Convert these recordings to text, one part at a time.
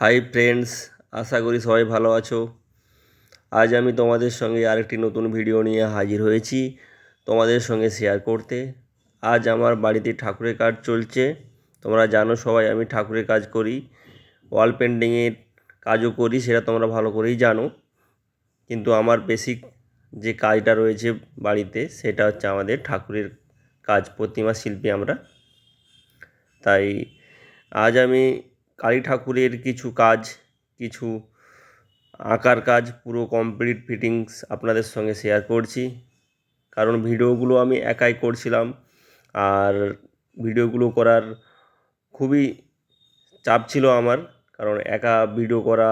Hi friends আশা করি সবাই ভালো আছো। আজ আমি তোমাদের সঙ্গে আরেকটি নতুন ভিডিও নিয়ে হাজির হয়েছি তোমাদের সঙ্গে শেয়ার করতে। আজ আমার বাড়িতে ঠাকুরের কাজ চলছে। তোমরা জানো সবাই আমি ঠাকুরের কাজ করি ওয়াল পেন্টিংয়ের কাজও করি, সেটা তোমরা ভালো করেই জানো। কিন্তু আমার বেসিক যে কাজটা রয়েছে বাড়িতে, সেটা হচ্ছে আমাদের ঠাকুরের কাজ, প্রতিমা শিল্পী আমরা। তাই আজ আমি কালী ঠাকুরের কিছু কাজ, কিছু আঁকার কাজ, পুরো কমপ্লিট ফিটিংস আপনাদের সঙ্গে শেয়ার করছি। কারণ ভিডিওগুলো আমি একাই করছিলাম আর ভিডিওগুলো করার খুবই চাপ ছিল আমার, কারণ একা ভিডিও করা,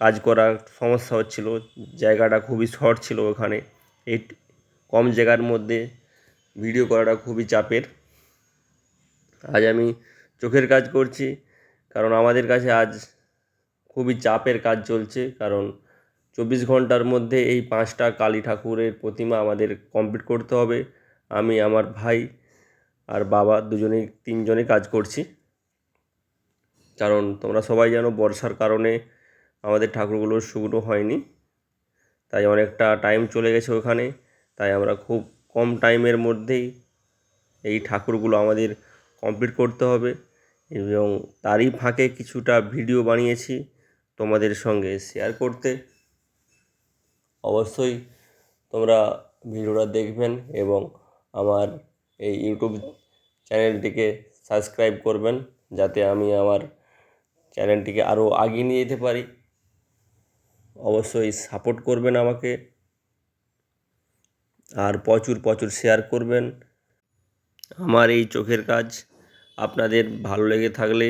কাজ করা সমস্যা হচ্ছিল। জায়গাটা খুবই শর্ট ছিল ওখানে। এই কম জায়গার মধ্যে ভিডিও করাটা খুবই চাপের। আজ আমি চোখের কাজ করছি, কারণ আমাদের কাছে আজ খুবই চাপের কাজ চলছে, কারণ চব্বিশ ঘণ্টার মধ্যে এই পাঁচটা কালী ঠাকুরের প্রতিমা আমাদের কমপ্লিট করতে হবে। আমি, আমার ভাই আর বাবা দুজনেই, তিনজনে কাজ করছি। কারণ তোমরা সবাই জানো বর্ষার কারণে আমাদের ঠাকুরগুলো শুকনো হয়নি, তাই অনেকটা টাইম চলে গেছে ওখানে, তাই আমরা খুব কম টাইমের মধ্যেই এই ঠাকুরগুলো আমাদের কমপ্লিট করতে হবে। এবং তারই ফাঁকে কিছুটা ভিডিও বানিয়েছি তোমাদের সঙ্গে শেয়ার করতে। অবশ্যই তোমরা ভিডিওটা দেখবেন এবং আমার এই ইউটিউব চ্যানেলটিকে সাবস্ক্রাইব করবেন যাতে আমি আমার চ্যানেলটিকে আরও আগিয়ে নিয়ে যেতে পারি। অবশ্যই সাপোর্ট করবেন আমাকে আর প্রচুর প্রচুর শেয়ার করবেন। আমার এই চোখের কাজ আপনাদের ভালো লেগে থাকলে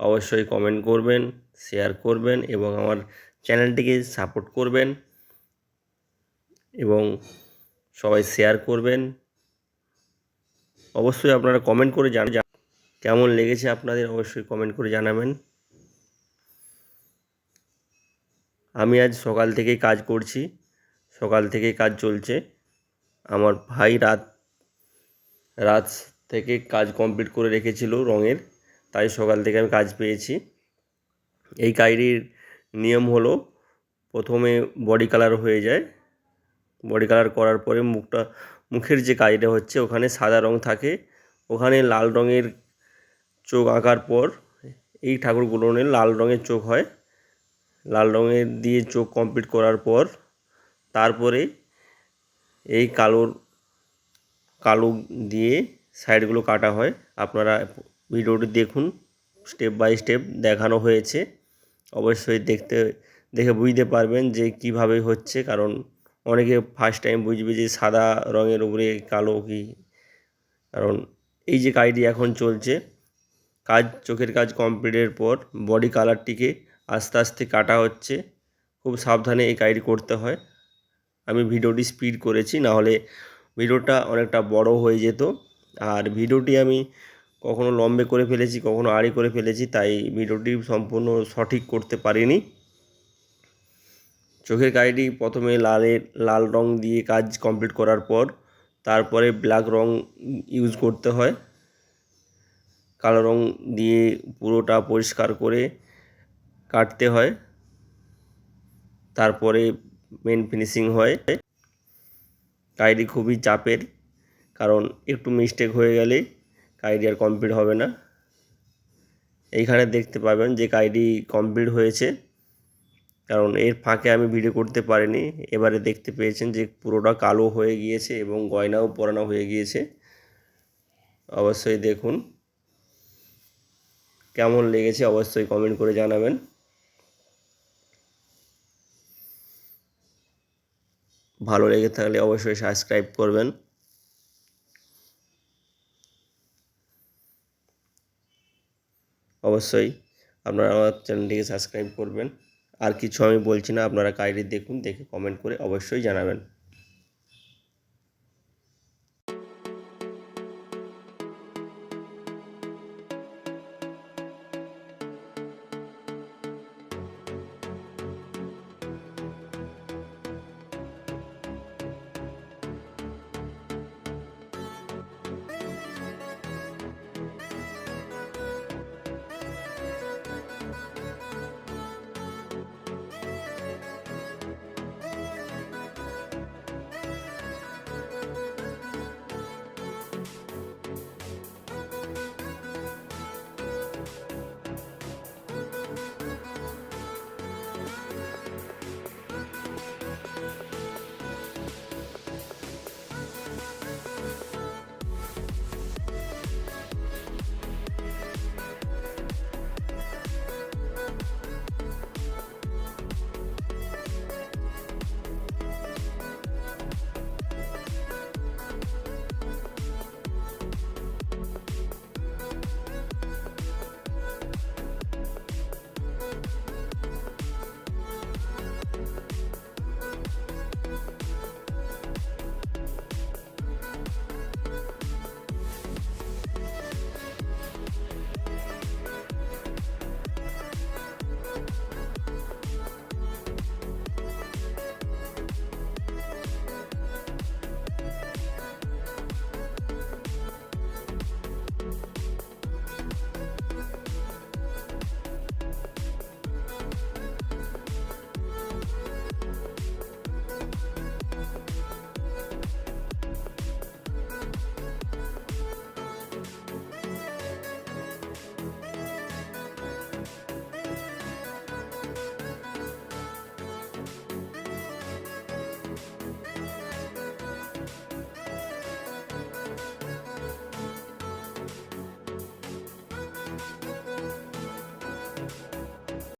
অবশ্যই কমেন্ট করবেন শেয়ার করবেন এবং আমার চ্যানেলটিকে সাপোর্ট করবেন এবং সবাই শেয়ার করবেন। অবশ্যই আপনারা কমেন্ট করে জান কেমন লেগেছে আপনাদের অবশ্যই কমেন্ট করে জানাবেন। আমি আজ সকাল থেকেই কাজ করছি, সকাল থেকেই কাজ চলছে। আমার ভাই রাত রাত থেকে কাজ কমপ্লিট করে রেখেছিল রঙের, তাই সকাল থেকে আমি কাজ পেয়েছি। এই কাজটির নিয়ম হলো, প্রথমে বডি কালার হয়ে যায়। বডি কালার করার পরে মুখটা, মুখের যে কাজটা হচ্ছে, ওখানে সাদা রং থাকে। ওখানে লাল রঙের চোখ আঁকার পর এই ঠাকুরগুলোনের লাল রঙের চোখ হয়। লাল রঙের দিয়ে চোখ কমপ্লিট করার পর, তারপরে এই কালোর, কালো দিয়ে সাইডগুলো কাটা হয়। আপনারা ভিডিওটি দেখুন, স্টেপ বাই স্টেপ দেখানো হয়েছে। অবশ্যই দেখতে, দেখে বুঝতে পারবেন যে কীভাবে হচ্ছে, কারণ অনেকে ফার্স্ট টাইম বুঝবে যে সাদা রঙের উপরে কালো কি। কারণ এই যে কাজটি এখন চলছে, কাজ, চোখের কাজ কমপ্লিটের পর বডি কালারটিকে আস্তে আস্তে কাটা হচ্ছে। খুব সাবধানে এই কাজটি করতে হয়। আমি ভিডিওটি স্পিড করেছি, নাহলে ভিডিওটা অনেকটা বড় হয়ে যেত। আর ভিডিওটি আমি কখনো লম্বে করে ফেলেছি, কখনো আড়ি করে ফেলেছি, তাই ভিডিওটি সম্পূর্ণ সঠিক করতে পারিনি। চোখের কাজটি প্রথমে লালের লাল রং দিয়ে কাজ কমপ্লিট করার পর তারপরে ব্ল্যাক রং ইউজ করতে হয়। কালো রং দিয়ে পুরোটা পরিষ্কার করে কাটতে হয়। তারপরে মেন ফিনিশিং হয়। কাজটি খুবই চাপের। কারণ একটু মিস্টেক হয়ে গেলে কাইডি আর কমপ্লিট হবে না। এইখানে দেখতে পাবেন যে কাইডি কমপ্লিট হয়েছে। কারণ এর ফাঁকে আমি ভিডিও করতে পারিনি। এবারে দেখতে পেয়েছেন যে পুরোটা কালো হয়ে গিয়েছে এবং গয়নাও পরানো হয়ে গিয়েছে। অবশ্যই দেখুন। কেমন লেগেছে অবশ্যই কমেন্ট করে জানাবেন। ভালো লেগে থাকলে অবশ্যই সাবস্ক্রাইব করবেন। অবশ্যই আপনারা আমার চ্যানেলটিকে সাবস্ক্রাইব করবেন। আর কিছু আমি বলছি না, আপনারা কাইন্ডলি দেখুন, দেখে কমেন্ট করে অবশ্যই জানাবেন।